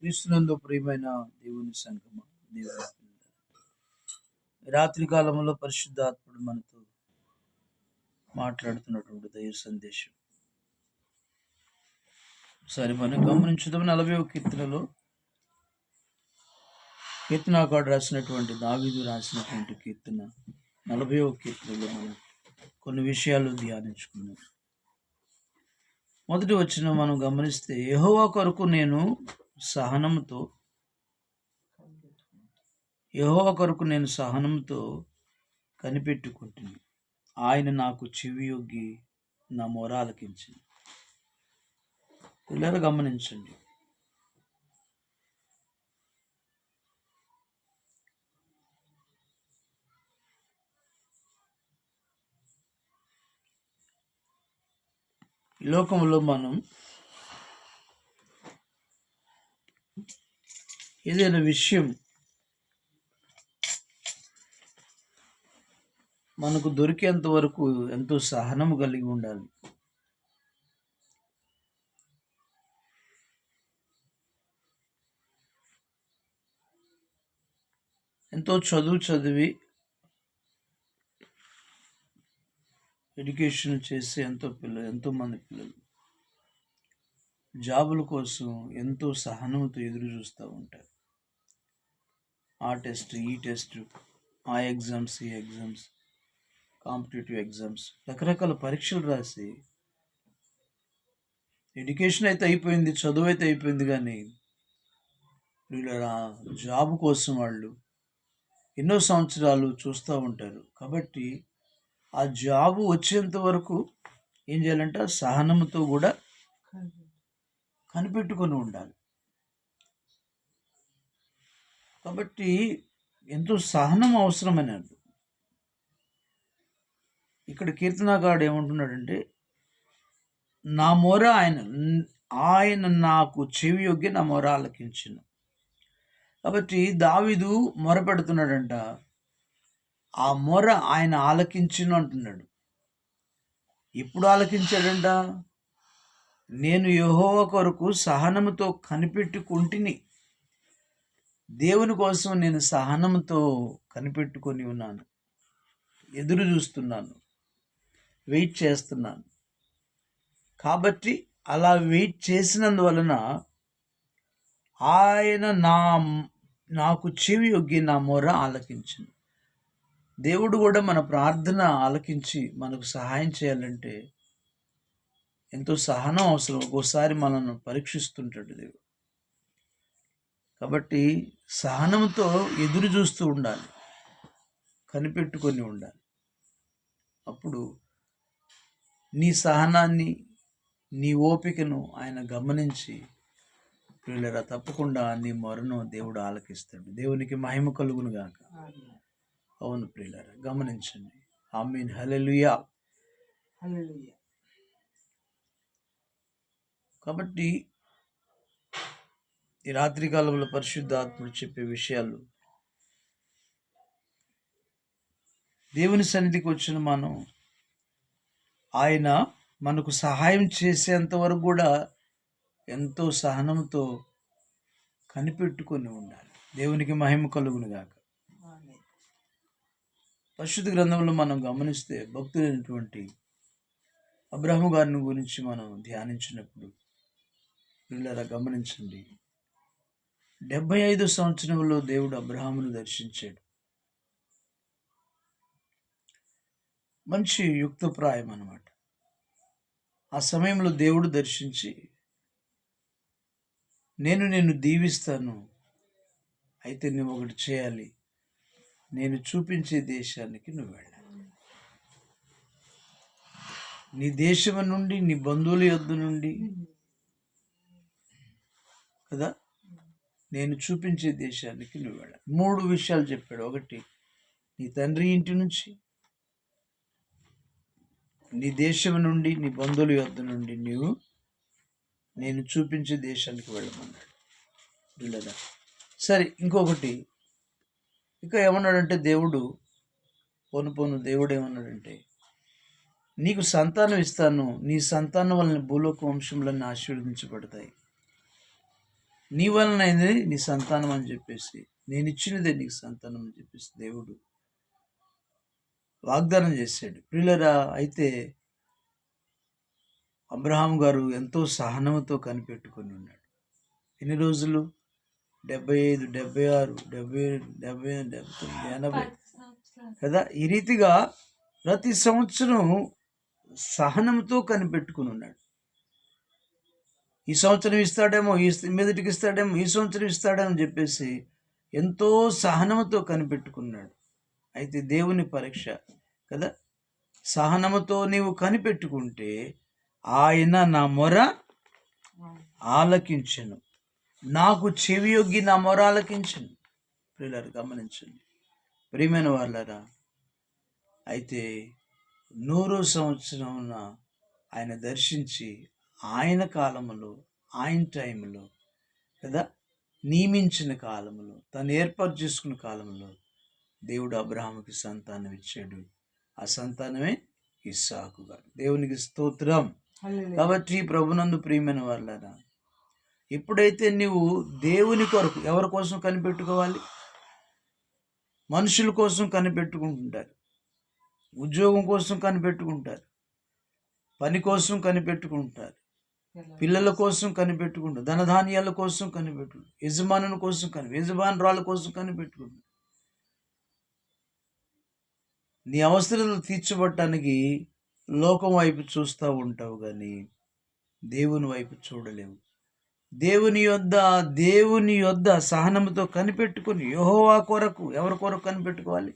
క్రీస్తునందు ప్రియమైన దేవుని సంగమ దేవుని రాత్రి కాలంలో పరిశుద్ధాత్ముడు మనతో మాట్లాడుతున్నటువంటి దైవ సందేశం. సరే మనం గమనించుదాం. నలభై కీర్తనలో కీర్తనాకాడు రాసినటువంటి దావీదు రాసినటువంటి కీర్తన నలభై కీర్తనలో మనం కొన్ని విషయాలు ధ్యానించుకున్నాం మొదటి వచ్చిన మనం గమనిస్తే యహోవా కొరకు నేను సహనంతో యహో కొరకు నేను సహనంతో కనిపెట్టుకుంటుంది ఆయన నాకు చెవియొగ్గి నా మొర ఆలకించింది పిల్లలు గమనించండి. ఈ లోకంలో మనం ఏదైనా విషయం మనకు దొరికేంత వరకు ఎంతో సహనం కలిగి ఉండాలి. ఎంతో చదువు చదివి ఎడ్యుకేషన్ చేసే ఎంతో పిల్లలు ఎంతో మంది పిల్లలు జాబుల కోసం ఎంతో సహనంతో ఎదురు చూస్తూ ఉంటారు. ఆ టెస్ట్ ఈ టెస్ట్ ఆ ఎగ్జామ్స్ ఈ ఎగ్జామ్స్ కాంపిటేటివ్ ఎగ్జామ్స్ రకరకాల పరీక్షలు రాసి ఎడ్యుకేషన్ అయితే అయిపోయింది చదువు అయితే అయిపోయింది కానీ వీళ్ళ జాబ్ కోసం వాళ్ళు ఎన్నో సంవత్సరాలు చూస్తూ ఉంటారు. కాబట్టి ఆ జాబు వచ్చేంత వరకు ఏం చేయాలంటే సహనంతో కూడా కనిపెట్టుకొని ఉండాలి. కాబట్టి ఎంతో సహనం అవసరమని అర్థం ఇక్కడ కీర్తనగాడు ఏమంటున్నాడంటే నా మొర ఆయన ఆయన నాకు చెవి యొగ్గి నా మొర ఆలకించిన. కాబట్టి దావిదు మొర పెడుతున్నాడంట ఆ మొర ఆయన ఆలకించిన అంటున్నాడు. ఎప్పుడు ఆలకించాడంట? నేను యెహోవ కొరకు సహనముతో కనిపెట్టుకుంటుని. దేవుని కోసం నేను సహనంతో కనిపెట్టుకొని ఉన్నాను. ఎదురు చూస్తున్నాను. వెయిట్ చేస్తున్నాను. కాబట్టి అలా వెయిట్ చేసినందువలన ఆయన నా నాకు చెవి యొగ్గి నా మొర ఆలకించింది దేవుడు కూడా మన ప్రార్థన ఆలకించి మనకు సహాయం చేయాలంటే ఎంతో సహనం అవసరం. ఒక్కోసారి మనల్ని పరీక్షిస్తుంటాడు దేవుడు. కాబట్టి సహనంతో ఎదురు చూస్తూ ఉండాలి. కనిపెట్టుకొని ఉండాలి. అప్పుడు నీ సహనాన్ని నీ ఓపికను ఆయన గమనించి ప్రియులరా తప్పకుండా నీ మొరను దేవుడు ఆలకిస్తాడు. దేవునికి మహిమ కలుగును గాక. అవును ప్రియులరా గమనించండి. ఆమీన్. హలెలుయా హల్లెలూయా. కాబట్టి ఈ రాత్రి కాలంలో పరిశుద్ధ ఆత్ముడు చెప్పే విషయాలు. దేవుని సన్నిధికి వచ్చిన మనం ఆయన మనకు సహాయం చేసేంత వరకు కూడా ఎంతో సహనంతో కనిపెట్టుకొని ఉండాలి. దేవునికి మహిమ కలుగును గాక. ఆమేన్. పరిశుద్ధ గ్రంథంలో మనం గమనిస్తే భక్తులైనటువంటి అబ్రహము గారిని గురించి మనం ధ్యానించినప్పుడు పిల్లరా గమనించండి. డెబ్బై ఐదు సంవత్సరంలో దేవుడు అబ్రహామును దర్శించాడు. మంచి యుక్తప్రాయం అనమాట ఆ సమయంలో దేవుడు దర్శించి నేను నిన్ను దీవిస్తాను అయితే నువ్వు ఒకటి చేయాలి నేను చూపించే దేశానికి నువ్వు వెళ్ళాలి. నీ దేశం నుండి నీ బంధువుల యొద్ద నుండి కదా? నేను చూపించే దేశానికి నువ్వు వెళ్ళాలి మూడు విషయాలు చెప్పాడు. ఒకటి నీ తండ్రి ఇంటి నుంచి నీ దేశం నుండి నీ బంధువుల యొద్ నుండి నీవు నేను చూపించే దేశానికి వెళ్ళమన్నాడు. లేదా సరే ఇంకొకటి ఇంకా ఏమన్నాడంటే దేవుడు పోను పోను దేవుడు ఏమన్నాడంటే నీకు సంతానం ఇస్తాను. నీ సంతానం వలన భూలోక వంశంలో ఆశీర్వదించబడతాయి. నీ వలనైంది నీ సంతానం అని చెప్పేసి. నేను ఇచ్చినదే నీకు సంతానం అని చెప్పేసి దేవుడు వాగ్దానం చేశాడు. ప్రియులరా అయితే అబ్రహాం గారు ఎంతో సహనంతో కనిపెట్టుకొని ఉన్నాడు. ఎన్ని రోజులు? డెబ్బై ఐదు డెబ్బై ఆరు డెబ్బై ఏడు డెబ్బై డెబ్బై తొమ్మిది ఎనభై. కదా? ఈ రీతిగా ప్రతి సంవత్సరం సహనంతో కనిపెట్టుకుని ఉన్నాడు. ఈ సంవత్సరం ఇస్తాడేమో ఈ మీదటికి ఇస్తాడేమో ఈ సంవత్సరం ఇస్తాడేమో అని చెప్పేసి ఎంతో సహనంతో కనిపెట్టుకున్నాడు. అయితే దేవుని పరీక్ష కదా? సహనముతో నీవు కనిపెట్టుకుంటే ఆయన నా మొర ఆలకించను. నాకు చెవియొగ్గి నా మొర ఆలకించను. ప్రియులారు గమనించండి. ప్రియమైన వాళ్ళరా అయితే నూరో సంవత్సరం ఆయన దర్శించి ఆయన కాలములో ఆయన టైంలో కదా? నియమించిన కాలములో తను ఏర్పాటు చేసుకున్న కాలంలో దేవుడు అబ్రహాముకి సంతానం ఇచ్చాడు. ఆ సంతానమే ఇస్సాకు గారు. దేవునికి స్తోత్రం. కాబట్టి ప్రభునందు ప్రియమైన వాళ్ళరా ఎప్పుడైతే నీవు దేవుని కొరకు ఎవరి కోసం కనిపెట్టుకోవాలి? మనుషుల కోసం కనిపెట్టుకుంటుంటారు. ఉద్యోగం కోసం కనిపెట్టుకుంటారు. పని కోసం కనిపెట్టుకుంటారు. పిల్లల కోసం కనిపెట్టుకుంటారు ధనధాన్యాల కోసం కనిపెట్టుకుంటారు యజమానుల కోసం కని యజమానురాల కోసం కనిపెట్టుకుంటారు నీ అవసరాలు తీర్చబడటానికి లోకం వైపు చూస్తూ ఉంటావు కానీ దేవుని వైపు చూడలేవు. దేవుని యొద్ద దేవుని యొద్ద సహనంతో కనిపెట్టుకుని యెహోవా కొరకు ఎవరి కొరకు కనిపెట్టుకోవాలి?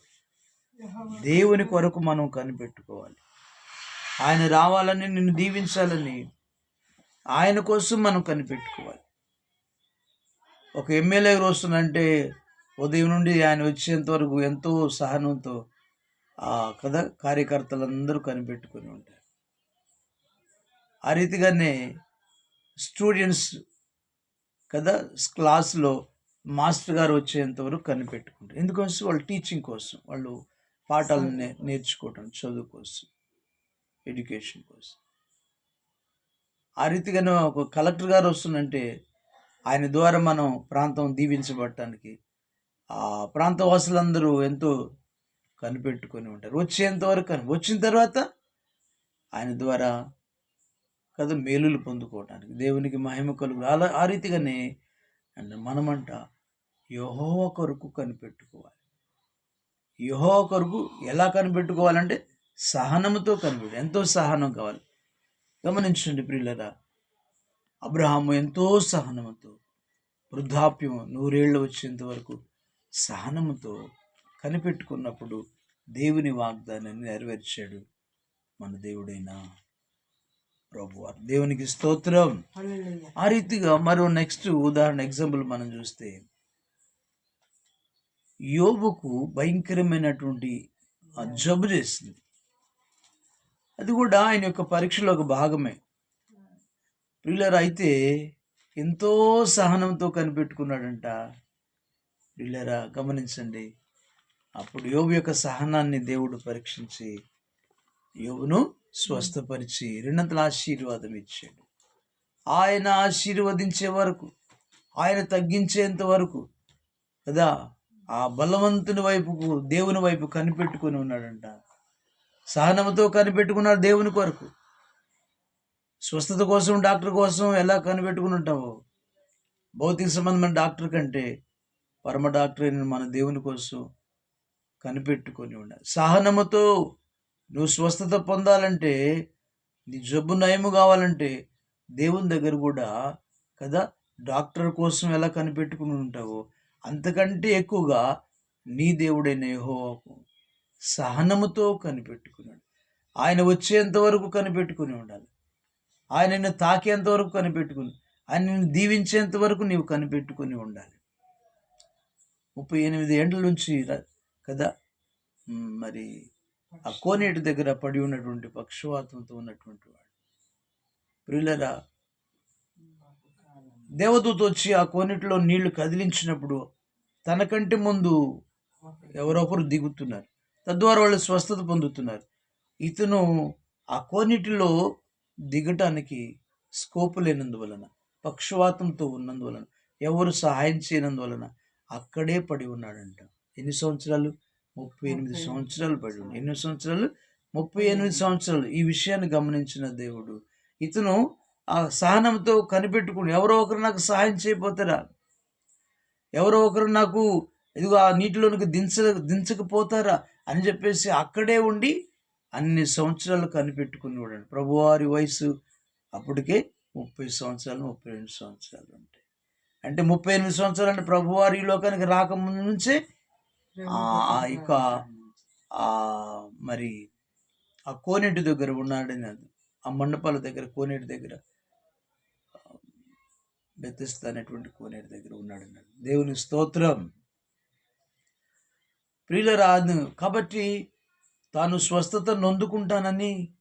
దేవుని కొరకు మనం కనిపెట్టుకోవాలి. ఆయన రావాలని నిన్ను దీవించాలని ఆయన కోసం మనం కనిపెట్టుకోవాలి. ఒక ఎమ్మెల్యే వస్తుందంటే ఉదయం నుండి ఆయన వచ్చేంత వరకు ఎంతో సహనంతో ఆ కథ కార్యకర్తలందరూ కనిపెట్టుకొని ఉంటారు. ఆ రీతిగానే స్టూడెంట్స్ కదా క్లాస్లో మాస్టర్ గారు వచ్చేంత వరకు కనిపెట్టుకుంటారు. ఎందుకోసం? వాళ్ళు టీచింగ్ కోసం వాళ్ళు పాఠాలను నేర్చుకోవటం చదువు కోసం ఎడ్యుకేషన్ కోసం. ఆ రీతిగానే ఒక కలెక్టర్ గారు వస్తుందంటే ఆయన ద్వారా మనం ప్రాంతం దీవించబడటానికి ఆ ప్రాంత వాసులందరూ ఎంతో కనిపెట్టుకొని ఉంటారు. వచ్చేంతవరకు కని వచ్చిన తర్వాత ఆయన ద్వారా కదా మేలులు పొందుకోవటానికి దేవునికి మహిమ కలుగు అలా ఆ రీతిగానే మనమంట యహో కొరకు కనిపెట్టుకోవాలి. యహో కొరకు ఎలా కనిపెట్టుకోవాలంటే సహనంతో కనిపెట్టు ఎంతో సహనం కావాలి. గమనించండి ప్రియులరా అబ్రహాము ఎంతో సహనముతో వృద్ధాప్యం నూరేళ్ళు వచ్చేంత వరకు సహనముతో కనిపెట్టుకున్నప్పుడు దేవుని వాగ్దానాన్ని నెరవేర్చాడు మన దేవుడైన ప్రభువారు. దేవునికి స్తోత్రం. ఆ రీతిగా మరో నెక్స్ట్ ఉదాహరణ ఎగ్జాంపుల్ మనం చూస్తే యోబుకు భయంకరమైనటువంటి జబ్బు చేసింది. అది కూడా ఆయన యొక్క పరీక్షలో ఒక భాగమే. ప్రియులర్ అయితే ఎంతో సహనంతో కనిపెట్టుకున్నాడంట. ప్రియులరా గమనించండి. అప్పుడు యోబు యొక్క సహనాన్ని దేవుడు పరీక్షించి యోబును స్వస్థపరిచి రెండంతల ఆశీర్వాదం ఇచ్చాడు. ఆయన ఆశీర్వదించే వరకు ఆయన తగ్గించేంత వరకు కదా ఆ బలవంతుని వైపుకు దేవుని వైపు కనిపెట్టుకొని ఉన్నాడంట. సహనంతో కనిపెట్టుకున్నారు దేవుని కొరకు. స్వస్థత కోసం డాక్టర్ కోసం ఎలా కనిపెట్టుకుని ఉంటావో భౌతిక సంబంధమైన డాక్టర్ కంటే పరమ డాక్టర్ అయిన మన దేవుని కోసం కనిపెట్టుకొని ఉండాలి. సహనముతో నువ్వు స్వస్థత పొందాలంటే నీ జబ్బు నయము కావాలంటే దేవుని దగ్గర కూడా కదా డాక్టర్ కోసం ఎలా కనిపెట్టుకుని ఉంటావో అంతకంటే ఎక్కువగా నీ దేవుడైన యెహోవాకు సహనముతో కనిపెట్టుకున్నాడు. ఆయన వచ్చేంత వరకు కనిపెట్టుకుని ఉండాలి. ఆయన నిన్ను తాకేంత వరకు కనిపెట్టుకుని ఆయన నిన్ను దీవించేంత వరకు నీవు కనిపెట్టుకుని ఉండాలి. ముప్పై ఎనిమిది ఏండ్ల నుంచి కదా? మరి ఆ కోనేటి దగ్గర పడి ఉన్నటువంటి పక్షవాతంతో ఉన్నటువంటి వాడు. ప్రిల్లరా దేవదూత వచ్చి ఆ కోనేటిలో నీళ్ళు కదిలించినప్పుడు తనకంటే ముందు ఎవరొకరు దిగుతున్నారు. తద్వారా వాళ్ళు స్వస్థత పొందుతున్నారు. ఇతను ఆ కోనేటిలో దిగటానికి స్కోప్ లేనందువలన పక్షవాతంతో ఉన్నందువలన ఎవరు సహాయం చేయనందువలన అక్కడే పడి ఉన్నాడంట. ఎన్ని సంవత్సరాలు? ముప్పై ఎనిమిది సంవత్సరాలు పడి ఉన్నాడు. ఎన్ని సంవత్సరాలు? ముప్పై ఎనిమిది సంవత్సరాలు. ఈ విషయాన్ని గమనించిన దేవుడు ఇతను ఆ సహనంతో కనిపెట్టుకుని ఎవరో ఒకరు నాకు సహాయం చేయబోతారా? ఎవరో ఒకరు నాకు ఇదిగో ఆ నీటిలోనికి దించ దించకపోతారా? అని చెప్పేసి అక్కడే ఉండి అన్ని సంవత్సరాలు కనిపెట్టుకుని వాడండి ప్రభువారి వయసు అప్పటికే ముప్పై సంవత్సరాలు ముప్పై రెండు సంవత్సరాలు ఉంటాయి. అంటే ముప్పై ఎనిమిది సంవత్సరాలు అంటే ప్రభువారి లోకానికి రాకముందు నుంచే ఇక మరి ఆ కోనేటి దగ్గర ఉన్నాడని అది ఆ మండపాల దగ్గర కోనేటి దగ్గర బెత్తస్తా అనేటువంటి కోనేటి దగ్గర ఉన్నాడని అది. దేవుని స్తోత్రం. ప్రియులరాదు కాబట్టి తాను స్వస్థత నొందుకుంటానని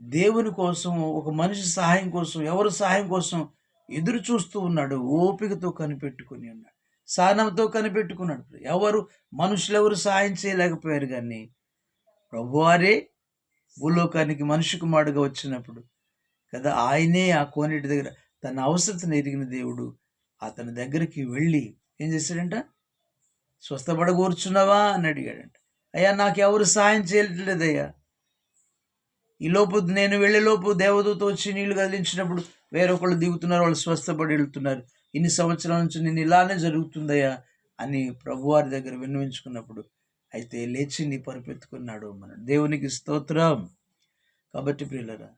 దేవుని కోసం ఒక మనిషి సహాయం కోసం ఎవరి సహాయం కోసం ఎదురు చూస్తూ ఉన్నాడు. ఓపికతో కనిపెట్టుకుని ఉన్నాడు. సహనంతో కనిపెట్టుకున్నాడు. ఎవరు? మనుషులు ఎవరు సహాయం చేయలేకపోయారు కానీ ప్రభువారే భూలోకానికి మనిషి కుమారుడుగా వచ్చినప్పుడు కదా ఆయనే ఆ కోనేటి దగ్గర తన అవసరతను ఎరిగిన దేవుడు అతని దగ్గరికి వెళ్ళి ఏం చేశాడంట? స్వస్థపడగూర్చున్నావా అని అడిగాడంట. అయ్యా నాకు ఎవరు సహాయం చేయట్లేదయ్యా. ఈ లోపు నేను వెళ్ళేలోపు దేవదూత వచ్చి నీళ్ళు కదిలించినప్పుడు వేరొకళ్ళు దిగుతున్నారు వాళ్ళు స్వస్థపడి వెళ్తున్నారు. ఇన్ని సంవత్సరాల నుంచి నేను ఇలానే జరుగుతుందయ్యా అని ప్రభువారి దగ్గర విన్నవించుకున్నప్పుడు అయితే లేచి నీ పరిపెత్తుకున్నాడు మన దేవునికి స్తోత్రం. కాబట్టి ప్రియులరా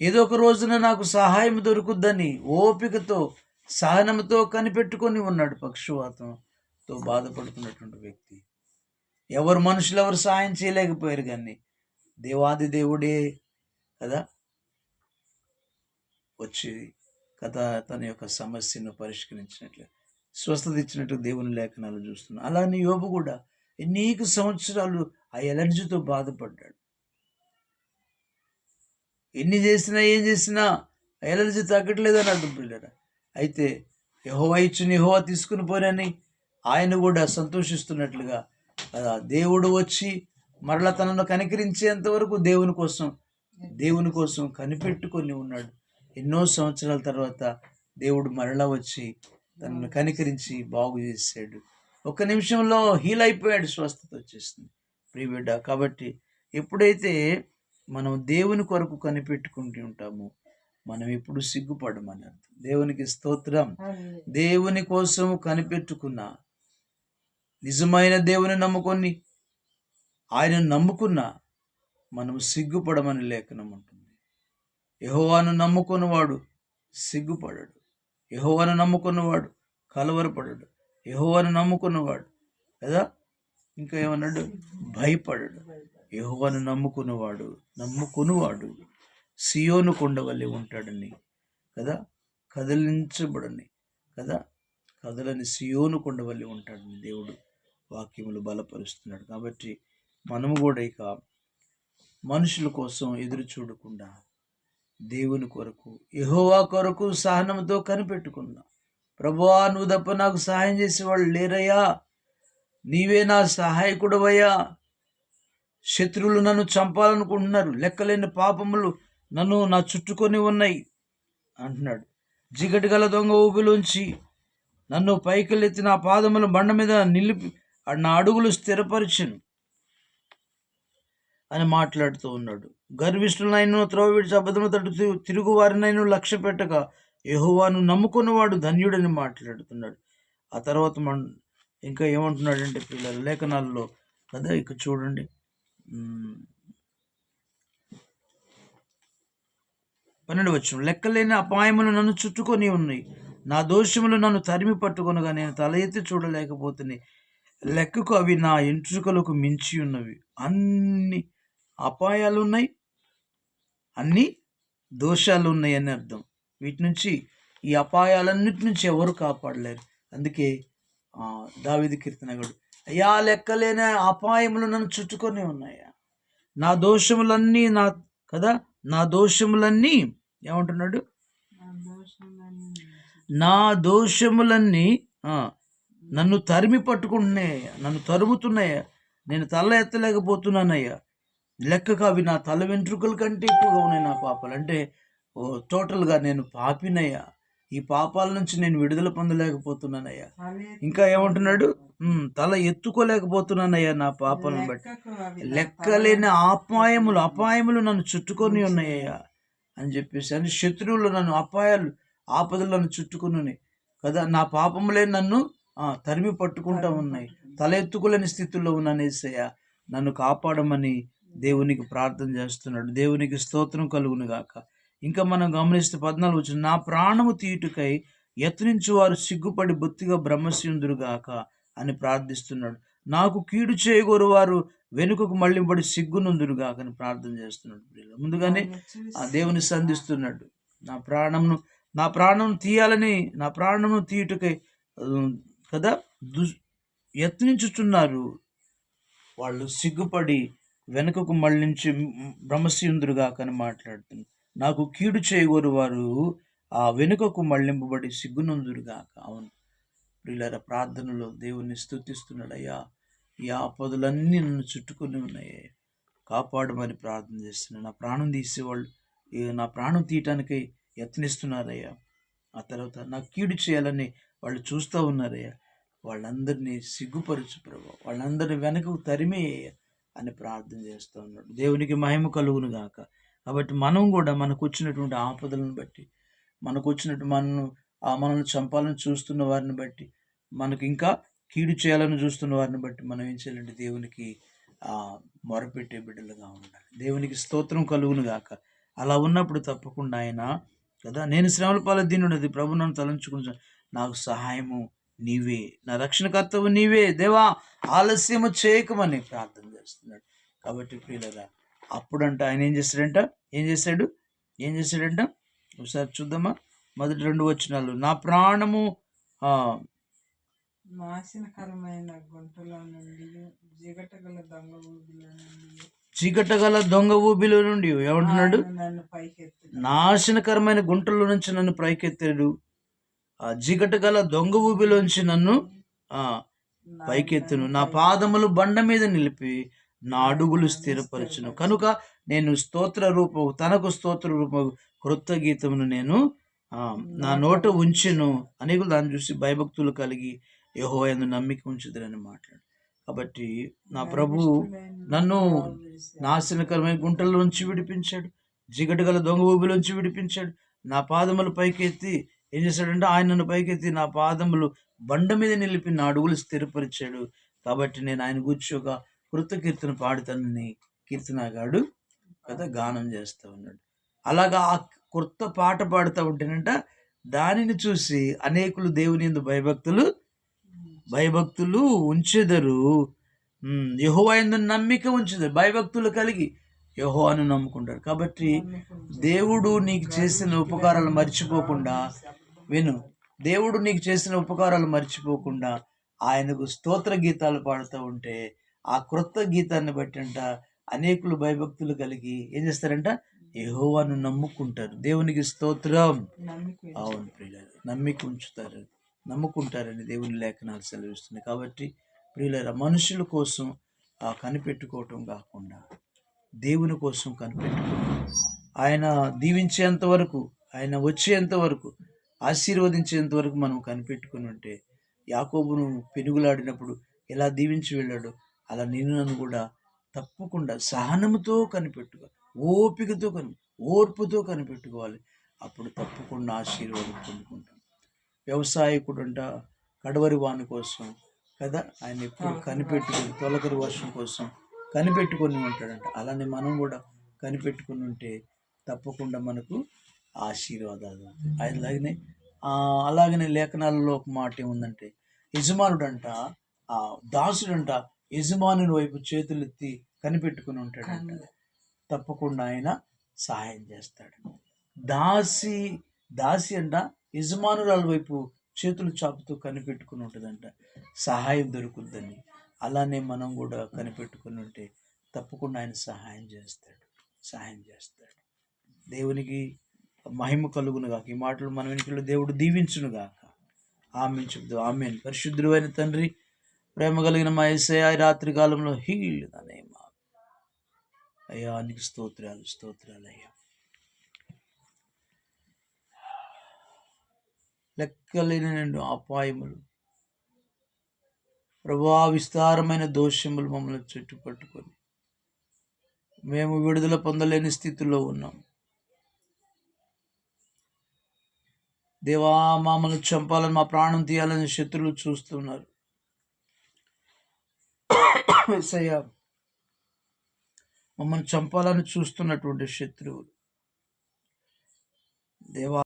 ఏదో ఒక రోజున నాకు సహాయం దొరుకుద్దని ఓపికతో సహనంతో కనిపెట్టుకొని ఉన్నాడు పక్షవాతంతో బాధపడుతున్నటువంటి వ్యక్తి. ఎవరు మనుషులు ఎవరు సహాయం చేయలేకపోయారు కానీ దేవాది దేవుడే కదా వచ్చి కథ తన యొక్క సమస్యను పరిష్కరించినట్లు స్వస్థత ఇచ్చినట్టు దేవుని లేఖనాలు చూస్తున్నాం. అలానే యోబు కూడా అనేక సంవత్సరాలు ఆ ఎలర్జీతో బాధపడ్డాడు. ఎన్ని చేసినా ఏం చేసినా ఆ ఎలర్జీ తగ్గట్లేదని అర్థం పిల్లరా అయితే యహోవా ఇచ్చిన యహోవా తీసుకుని పోనని ఆయన కూడా సంతోషిస్తున్నట్లుగా దేవుడు వచ్చి మరల తనను కనికరించేంత వరకు దేవుని కోసం దేవుని కోసం కనిపెట్టుకొని ఉన్నాడు. ఎన్నో సంవత్సరాల తర్వాత దేవుడు మరలా వచ్చి తనను కనికరించి బాగు చేశాడు. ఒక నిమిషంలో హీల్ అయిపోయాడు స్వస్థత వచ్చేసింది. ప్రియబిడ్డ కాబట్టి ఎప్పుడైతే మనం దేవుని కొరకు కనిపెట్టుకుంటూ ఉంటామో మనం ఎప్పుడు సిగ్గుపడమని అర్థం. దేవునికి స్తోత్రం. దేవుని కోసం కనిపెట్టుకున్న నిజమైన దేవుని నమ్ముకొని ఆయన నమ్ముకున్న మనం సిగ్గుపడమని లేఖనం ఉంటుంది. యహోవాను నమ్ముకున్నవాడు సిగ్గుపడడు. యహోవాను నమ్ముకున్నవాడు కలవరపడడు. యహోవాను నమ్ముకున్నవాడు కదా? ఇంకా ఏమన్నాడు? భయపడడు. యహోవాను నమ్ముకున్నవాడు నమ్ముకున్నవాడు సియోను కొండ వల్లే ఉంటాడని కదా? కదిలించబడని కదా? కదలని సియోను కొండ వల్లే ఉంటాడని దేవుడు వాక్యములు బలపరుస్తున్నాడు. కాబట్టి మనము కూడా ఇక మనుషుల కోసం ఎదురు చూడకుండా దేవుని కొరకు ఎహోవా కొరకు సహనంతో కనిపెట్టుకుందాం. ప్రభువా నువ్వు తప్ప నాకు సహాయం చేసేవాళ్ళు లేరయ్యా. నీవే నా సహాయకుడవయ్యా. శత్రువులు నన్ను చంపాలనుకుంటున్నారు. లెక్కలేని పాపములు నన్ను నా చుట్టుకొని ఉన్నాయి అంటున్నాడు. జిగటి గల దొంగ ఊపిలోంచి నన్ను పైకెళ్ళెత్తి నా పాదముల బండ మీద నిలిపి నా అడుగులు స్థిరపరిచను అని మాట్లాడుతూ ఉన్నాడు. గర్విష్ఠులైన త్రోవ విడిచి అబద్ధము తట్టు తిరుగు వారినైనా లక్ష్య పెట్టక యెహోవాను నమ్ముకున్నవాడు ధన్యుడని మాట్లాడుతున్నాడు. ఆ తర్వాత మన ఇంకా ఏమంటున్నాడంటే పిల్లల లేఖనాల్లో కదా ఇక చూడండి. పన్నెండు వచ్చిన లెక్కలేని అపాయములు నన్ను చుట్టుకొని ఉన్నాయి. నా దోషములు నన్ను తరిమి పట్టుకొనగా నేను తల ఎత్తి చూడలేకపోతుంది లెక్కకు అవి నా ఎంట్రుకలకు మించి ఉన్నవి. అన్ని అపాయాలు ఉన్నాయి అన్ని దోషాలు ఉన్నాయి అని అర్థం. వీటి నుంచి ఈ అపాయాలన్నిటి నుంచి ఎవరు కాపాడలేరు. అందుకే దావిది కీర్తనగడు అయ్యా లెక్కలేని అపాయములు నన్ను చుట్టుకొని ఉన్నాయా నా దోషములన్నీ నా కదా? నా దోషములన్నీ ఏమంటున్నాడు? నా దోషములన్నీ నన్ను తరిమి పట్టుకుంటున్నాయ్యా నన్ను తరుముతున్నాయా నేను తల ఎత్తలేకపోతున్నానయ్యా. లెక్కకు అవి నా తల వెంట్రుకల కంటే ఎక్కువగా ఉన్నాయి నా పాపాలు. అంటే ఓ టోటల్గా నేను పాపినయ్యా. ఈ పాపాల నుంచి నేను విడుదల పొందలేకపోతున్నానయ్యా. ఇంకా ఏమంటున్నాడు? "ఉమ్, తల ఎత్తుకోలేకపోతున్నానయ్యా నా పాపాలను బట్టి. లెక్కలేని అపాయములు అపాయములు నన్ను చుట్టుకొని ఉన్నాయ్యా అని చెప్పేసి అని శత్రువులు నన్ను అపాయాలు ఆపదలు నన్ను చుట్టుకొని ఉన్నాయి. కదా నా పాపములే నన్ను తరిమి పట్టుకుంటా ఉన్నాయి. తల ఎత్తుకోలేని స్థితిలో ఉన్నాను ఏసయ్య. నన్ను కాపాడమని దేవునికి ప్రార్థన చేస్తున్నాడు. దేవునికి స్తోత్రం కలుగును గాక. ఇంకా మనం గమనిస్తే పద్నాలుగు వచ్చిన నా ప్రాణము తీయుటకై యత్నించు వారు సిగ్గుపడి బొత్తిగా బ్రహ్మశిందురు గాక అని ప్రార్థిస్తున్నాడు. నాకు కీడు చేయగోరు వారు వెనుకకు మళ్ళింపడి సిగ్గునందురు గాక అని ప్రార్థన చేస్తున్నాడు. ముందుగానే ఆ దేవుని సంధిస్తున్నాడు. నా ప్రాణంను నా ప్రాణం తీయాలని నా ప్రాణము తీయుటకై కదా దు యత్నించుచున్నారు. వాళ్ళు సిగ్గుపడి వెనుకకు మళ్ళించి బ్రహ్మశిందురుగా అని మాట్లాడుతున్నారు. నాకు కీడు చేయగోరు వారు ఆ వెనుకకు మళ్ళింపబడి సిగ్గునందురుగాక. అవును. ప్రియులర ప్రార్థనలో దేవుణ్ణి స్థుతిస్తున్నాడయ్యా ఈ ఆపదలన్నీ నన్ను చుట్టుకొని ఉన్నాయే. కాపాడమని ప్రార్థన చేస్తున్నాను నా ప్రాణం తీసేవాళ్ళు నా ప్రాణం తీయటానికి యత్నిస్తున్నారయ్యా. ఆ తర్వాత నాకు కీడు చేయాలని వాళ్ళు చూస్తూ ఉన్నారయ్యా. వాళ్ళందరినీ సిగ్గుపరచు ప్రభు. వాళ్ళందరినీ వెనకకు తరిమేయ అని ప్రార్థన చేస్తూ ఉన్నాడు. దేవునికి మహిమ కలుగును గాక కాబట్టి మనం కూడా మనకు వచ్చినటువంటి ఆపదలను బట్టి మనకు వచ్చినట్టు మనను ఆ మనల్ని చంపాలని చూస్తున్న వారిని బట్టి మనకు ఇంకా కీడు చేయాలని చూస్తున్న వారిని బట్టి మనం ఏం చేయాలంటే దేవునికి మొరపెట్టే బిడ్డలుగా ఉండాలి. దేవునికి స్తోత్రం కలుగును గాక. అలా ఉన్నప్పుడు తప్పకుండా ఆయన కదా నేను శ్రమల పాల దీనున్నది ప్రభు నన్ను తలంచుకుని నాకు సహాయము నీవే. నా రక్షణకర్తవు నీవే. దేవా ఆలస్యము చేయకమని ప్రార్థన చేస్తున్నాడు. కాబట్టి ప్రియులరా అప్పుడంట ఆయన ఏం చేస్తాడంట? ఏం చేశాడు ఏం చేశాడంట ఒకసారి చూద్దామా? మొదటి రెండు వచనాలు. నా ప్రాణము ఆ, నాశనకరమైన గుంటలో నుండి జిగటగల దొంగ ఊబిలో నుండి. చీకటగల దొంగ ఊబిలో నుండి ఏమంటున్నాడు? నాశనకరమైన గుంటల నుంచి నన్ను పైకెత్తాడు ఆ జిగటగల దొంగ ఊబిలోంచి నన్ను ఆ పైకెత్తును. నా పాదములు బండ మీద నిలిపి నా అడుగులు స్థిరపరచును. కనుక నేను స్తోత్ర రూపం తనకు స్తోత్ర రూపం కృత గీతమును నేను నా నోట ఉంచెను. అనేకులు దాన్ని చూసి భయభక్తులు కలిగి యహో ఎందు నమ్మిక ఉంచుదరని మాట్లాడు. కాబట్టి నా ప్రభు నన్ను నాశనకరమైన గుంటల నుంచి విడిపించాడు. జిగట గల దొంగ ఊబిలోంచి విడిపించాడు. నా పాదములు పైకెత్తి ఏం చేశాడంటే ఆయన నన్ను పైకెత్తి నా పాదములు బండ మీద నిలిపి నా అడుగులు స్థిరపరిచాడు. కాబట్టి నేను ఆయన కూర్చో వృత్త కీర్తన పాడుతానని కీర్తనగాడు కదా గానం చేస్తూ ఉన్నాడు. అలాగా ఆ కొత్త పాట పాడుతూ ఉంటేనంట దానిని చూసి అనేకులు దేవుని ఎందు భయభక్తులు భయభక్తులు ఉంచెదరు. యహో నమ్మిక ఉంచెదరు భయభక్తులు కలిగి యహోవాను నమ్ముకుంటారు. కాబట్టి దేవుడు నీకు చేసిన ఉపకారాలు మర్చిపోకుండా విను. దేవుడు నీకు చేసిన ఉపకారాలు మర్చిపోకుండా ఆయనకు స్తోత్ర గీతాలు పాడుతూ ఉంటే ఆ క్రొత్త గీతాన్ని బట్టి అంట అనేకులు భయభక్తులు కలిగి ఏం చేస్తారంట? యెహోవాను నమ్ముకుంటారు. దేవునికి స్తోత్రం. అవును ప్రియులారు నమ్మిక ఉంచుతారు నమ్ముకుంటారని దేవుని లేఖనాలు సెలవిస్తున్నాయి. కాబట్టి ప్రియులార మనుషుల కోసం ఆ కనిపెట్టుకోవటం కాకుండా దేవుని కోసం కనిపెట్టుకోవడం ఆయన దీవించేంత వరకు ఆయన వచ్చేంత వరకు ఆశీర్వదించేంత వరకు మనం కనిపెట్టుకుని ఉంటే యాకోబును పెనుగులాడినప్పుడు ఎలా దీవించి వెళ్ళాడో అలా నేను నన్ను కూడా తప్పకుండా సహనముతో కనిపెట్టుకో ఓపికతో కని ఓర్పుతో కనిపెట్టుకోవాలి. అప్పుడు తప్పకుండా ఆశీర్వాదం పొందుకుంటాం. వ్యవసాయకుడు అంట కడవరి వాని కోసం కదా ఆయన ఎప్పుడు కనిపెట్టుకుని తొలకరి వర్షం కోసం కనిపెట్టుకొని ఉంటాడంట. అలానే మనం కూడా కనిపెట్టుకుని ఉంటే తప్పకుండా మనకు ఆశీర్వాదాలు. అలాగనే అలాగనే లేఖనాలలో ఒక మాట ఏముందంటే యజమానుడంట ఆ దాసుడంట యజమానుని వైపు చేతులెత్తి కనిపెట్టుకుని ఉంటాడంట. తప్పకుండా ఆయన సహాయం చేస్తాడు. దాసి దాసి అంట యజమానురాల వైపు చేతులు చాపుతూ కనిపెట్టుకుని ఉంటుందంట. సహాయం దొరుకుద్దని. అలానే మనం కూడా కనిపెట్టుకుని ఉంటే తప్పకుండా ఆయన సహాయం చేస్తాడు. సహాయం చేస్తాడు. దేవునికి మహిమ కలుగును గాక ఈ మాటలు మన వెనుకలో దేవుడు దీవించును గాక ఆమె చెబుతూ ఆమె పరిశుద్ధుడు అయిన తండ్రి ప్రేమ కలిగిన మా ఏసయ్య రాత్రి కాలంలో హీల్ అనే మా అయ్యా నీకు స్తోత్రాలు స్తోత్రాలు అయ్యా లెక్కలేని అపాయములు ప్రభా విస్తారమైన దోషములు మమ్మల్ని చుట్టుపట్టుకొని మేము విడుదల పొందలేని స్థితిలో ఉన్నాం. దేవా మమ్మల్ని చంపాలని మా ప్రాణం తీయాలని శత్రులు చూస్తున్నారు. యేసయ్యా, మమ్మల్ని చంపాలని చూస్తున్నటువంటి శత్రువులు. దేవా